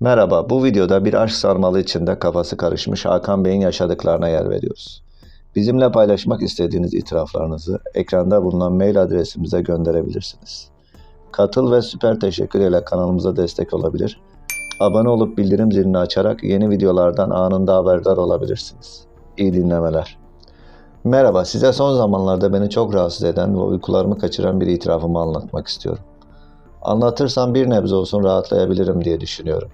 Merhaba, bu videoda bir aşk sarmalı içinde kafası karışmış Hakan Bey'in yaşadıklarına yer veriyoruz. Bizimle paylaşmak istediğiniz itiraflarınızı ekranda bulunan mail adresimize gönderebilirsiniz. Katıl ve süper teşekkür ile kanalımıza destek olabilir. Abone olup bildirim zilini açarak yeni videolardan anında haberdar olabilirsiniz. İyi dinlemeler. Merhaba, size son zamanlarda beni çok rahatsız eden ve uykularımı kaçıran bir itirafımı anlatmak istiyorum. Anlatırsam bir nebze olsun rahatlayabilirim diye düşünüyorum.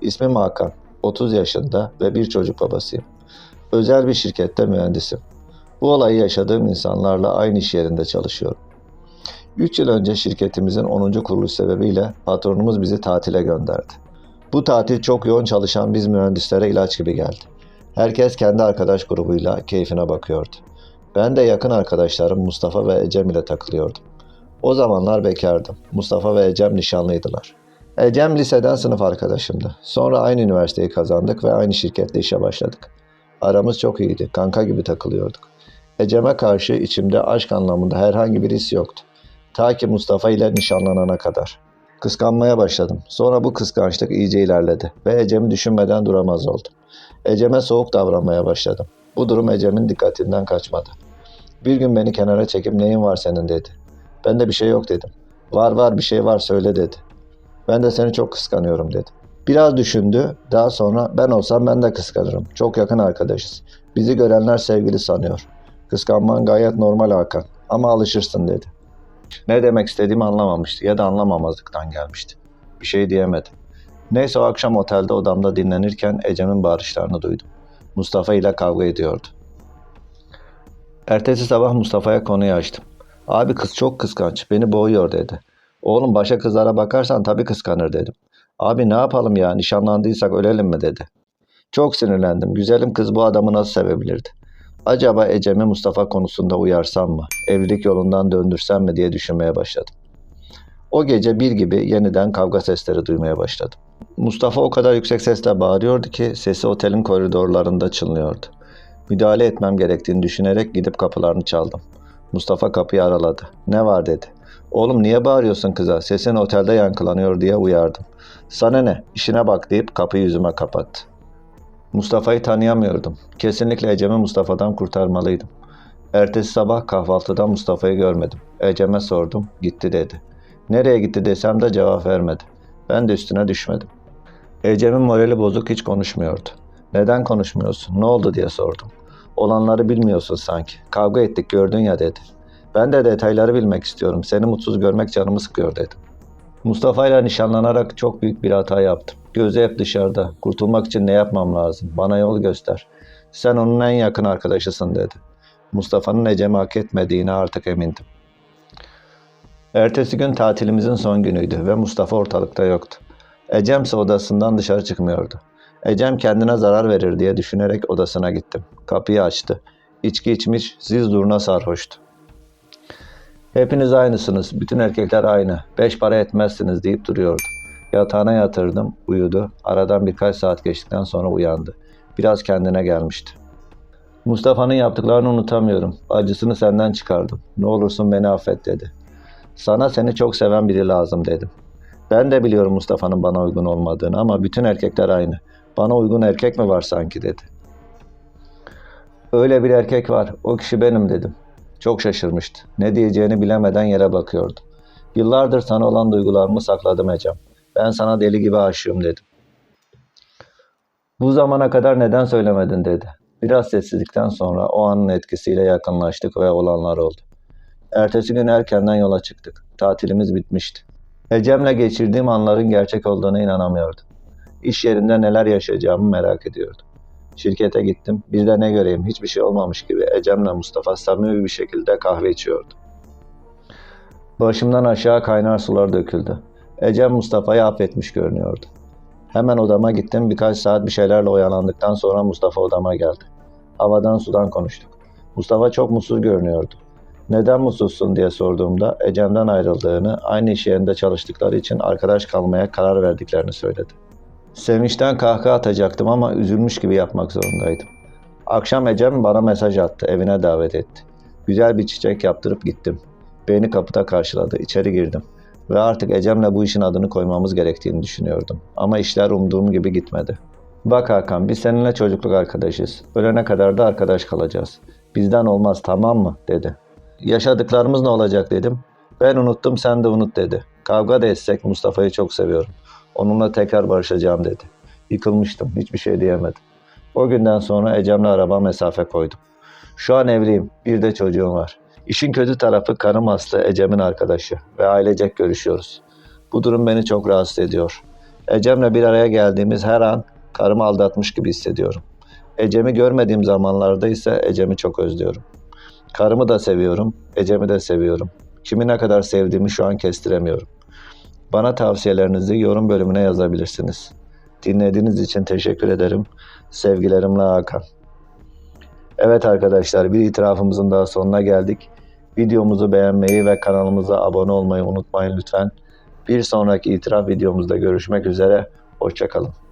İsmim Hakan. 30 yaşında ve bir çocuk babasıyım. Özel bir şirkette mühendisim. Bu olayı yaşadığım insanlarla aynı iş yerinde çalışıyorum. 3 yıl önce şirketimizin 10. kuruluş sebebiyle patronumuz bizi tatile gönderdi. Bu tatil çok yoğun çalışan biz mühendislere ilaç gibi geldi. Herkes kendi arkadaş grubuyla keyfine bakıyordu. Ben de yakın arkadaşlarım Mustafa ve Ecem ile takılıyordum. O zamanlar bekardım. Mustafa ve Ecem nişanlıydılar. Ecem liseden sınıf arkadaşımdı. Sonra aynı üniversiteyi kazandık ve aynı şirkette işe başladık. Aramız çok iyiydi. Kanka gibi takılıyorduk. Ecem'e karşı içimde aşk anlamında herhangi bir his yoktu. Ta ki Mustafa ile nişanlanana kadar. Kıskanmaya başladım. Sonra bu kıskançlık iyice ilerledi ve Ecem'i düşünmeden duramaz oldum. Ecem'e soğuk davranmaya başladım. Bu durum Ecem'in dikkatinden kaçmadı. Bir gün beni kenara çekip neyin var senin dedi. Ben de bir şey yok dedim. Var var bir şey var söyle dedi. Ben de seni çok kıskanıyorum dedim. Biraz düşündü. Daha sonra ben olsam ben de kıskanırım. Çok yakın arkadaşız. Bizi görenler sevgili sanıyor. Kıskanman gayet normal Hakan. Ama alışırsın dedi. Ne demek istediğimi anlamamıştı ya da anlamamazlıktan gelmişti. Bir şey diyemedim. Neyse o akşam otelde odamda dinlenirken Ecem'in bağırışlarını duydum. Mustafa ile kavga ediyordu. Ertesi sabah Mustafa'ya konuyu açtım. Abi kız çok kıskanç. Beni boğuyor dedi. Oğlum başka kızlara bakarsan tabii kıskanır dedim. Abi ne yapalım ya nişanlandıysak ölelim mi dedi. Çok sinirlendim. Güzelim kız bu adamı nasıl sevebilirdi? Acaba Ecem'i Mustafa konusunda uyarsam mı? Evlilik yolundan döndürsem mi diye düşünmeye başladım. O gece bir gibi yeniden kavga sesleri duymaya başladım. Mustafa o kadar yüksek sesle bağırıyordu ki sesi otelin koridorlarında çınlıyordu. Müdahale etmem gerektiğini düşünerek gidip kapılarını çaldım. Mustafa kapıyı araladı. Ne var dedi. Oğlum niye bağırıyorsun kıza? Sesin otelde yankılanıyor diye uyardım. Sana ne? İşine bak deyip kapıyı yüzüme kapattı. Mustafa'yı tanıyamıyordum. Kesinlikle Ecem'i Mustafa'dan kurtarmalıydım. Ertesi sabah kahvaltıda Mustafa'yı görmedim. Ecem'e sordum. Gitti dedi. Nereye gitti desem de cevap vermedi. Ben de üstüne düşmedim. Ecem'in morali bozuk hiç konuşmuyordu. Neden konuşmuyorsun? Ne oldu diye sordum. Olanları bilmiyorsun sanki. Kavga ettik gördün ya dedi. Ben de detayları bilmek istiyorum. Seni mutsuz görmek canımı sıkıyor dedim. Mustafa ile nişanlanarak çok büyük bir hata yaptım. Gözü hep dışarıda. Kurtulmak için ne yapmam lazım? Bana yol göster. Sen onun en yakın arkadaşısın dedi. Mustafa'nın Ecem'i hak etmediğine artık emindim. Ertesi gün tatilimizin son günüydü ve Mustafa ortalıkta yoktu. Ecem ise odasından dışarı çıkmıyordu. Ecem kendine zarar verir diye düşünerek odasına gittim. Kapıyı açtı. İçki içmiş, ziz duruna sarhoştu. Hepiniz aynısınız, bütün erkekler aynı, beş para etmezsiniz deyip duruyordu. Yatağına yatırdım, uyudu. Aradan birkaç saat geçtikten sonra uyandı. Biraz kendine gelmişti. Mustafa'nın yaptıklarını unutamıyorum. Acısını senden çıkardım. Ne olursun beni affet dedi. Sana seni çok seven biri lazım dedim. Ben de biliyorum Mustafa'nın bana uygun olmadığını ama bütün erkekler aynı. Bana uygun erkek mi var sanki dedi. Öyle bir erkek var. O kişi benim dedim. Çok şaşırmıştı. Ne diyeceğini bilemeden yere bakıyordu. Yıllardır sana olan duygularımı sakladım Ecem. Ben sana deli gibi aşığım dedim. Bu zamana kadar neden söylemedin dedi. Biraz sessizlikten sonra o anın etkisiyle yakınlaştık ve olanlar oldu. Ertesi gün erkenden yola çıktık. Tatilimiz bitmişti. Ecem'le geçirdiğim anların gerçek olduğuna inanamıyordum. İş yerinde neler yaşayacağımı merak ediyordum. Şirkete gittim. Bir de ne göreyim hiçbir şey olmamış gibi Ecem'le Mustafa samimi bir şekilde kahve içiyordu. Başımdan aşağı kaynar sular döküldü. Ecem Mustafa'yı affetmiş görünüyordu. Hemen odama gittim. Birkaç saat bir şeylerle oyalandıktan sonra Mustafa odama geldi. Havadan sudan konuştuk. Mustafa çok mutsuz görünüyordu. Neden mutsuzsun diye sorduğumda Ecem'den ayrıldığını, aynı iş yerinde çalıştıkları için arkadaş kalmaya karar verdiklerini söyledi. Sevinçten kahkaha atacaktım ama üzülmüş gibi yapmak zorundaydım. Akşam Ecem bana mesaj attı, evine davet etti. Güzel bir çiçek yaptırıp gittim. Beni kapıda karşıladı, içeri girdim. Ve artık Ecem'le bu işin adını koymamız gerektiğini düşünüyordum. Ama işler umduğum gibi gitmedi. Bak Hakan biz seninle çocukluk arkadaşız. Ölene kadar da arkadaş kalacağız. Bizden olmaz tamam mı dedi. Yaşadıklarımız ne olacak dedim. Ben unuttum sen de unut dedi. Kavga da etsek Mustafa'yı çok seviyorum. Onunla tekrar barışacağım dedi. Yıkılmıştım. Hiçbir şey diyemedim. O günden sonra Ecem'le araba mesafe koydum. Şu an evliyim. Bir de çocuğum var. İşin kötü tarafı karım Aslı Ecem'in arkadaşı ve ailecek görüşüyoruz. Bu durum beni çok rahatsız ediyor. Ecem'le bir araya geldiğimiz her an karımı aldatmış gibi hissediyorum. Ecem'i görmediğim zamanlarda ise Ecem'i çok özlüyorum. Karımı da seviyorum, Ecem'i de seviyorum. Kimi ne kadar sevdiğimi şu an kestiremiyorum. Bana tavsiyelerinizi yorum bölümüne yazabilirsiniz. Dinlediğiniz için teşekkür ederim. Sevgilerimle Hakan. Evet arkadaşlar bir itirafımızın daha sonuna geldik. Videomuzu beğenmeyi ve kanalımıza abone olmayı unutmayın lütfen. Bir sonraki itiraf videomuzda görüşmek üzere. Hoşçakalın.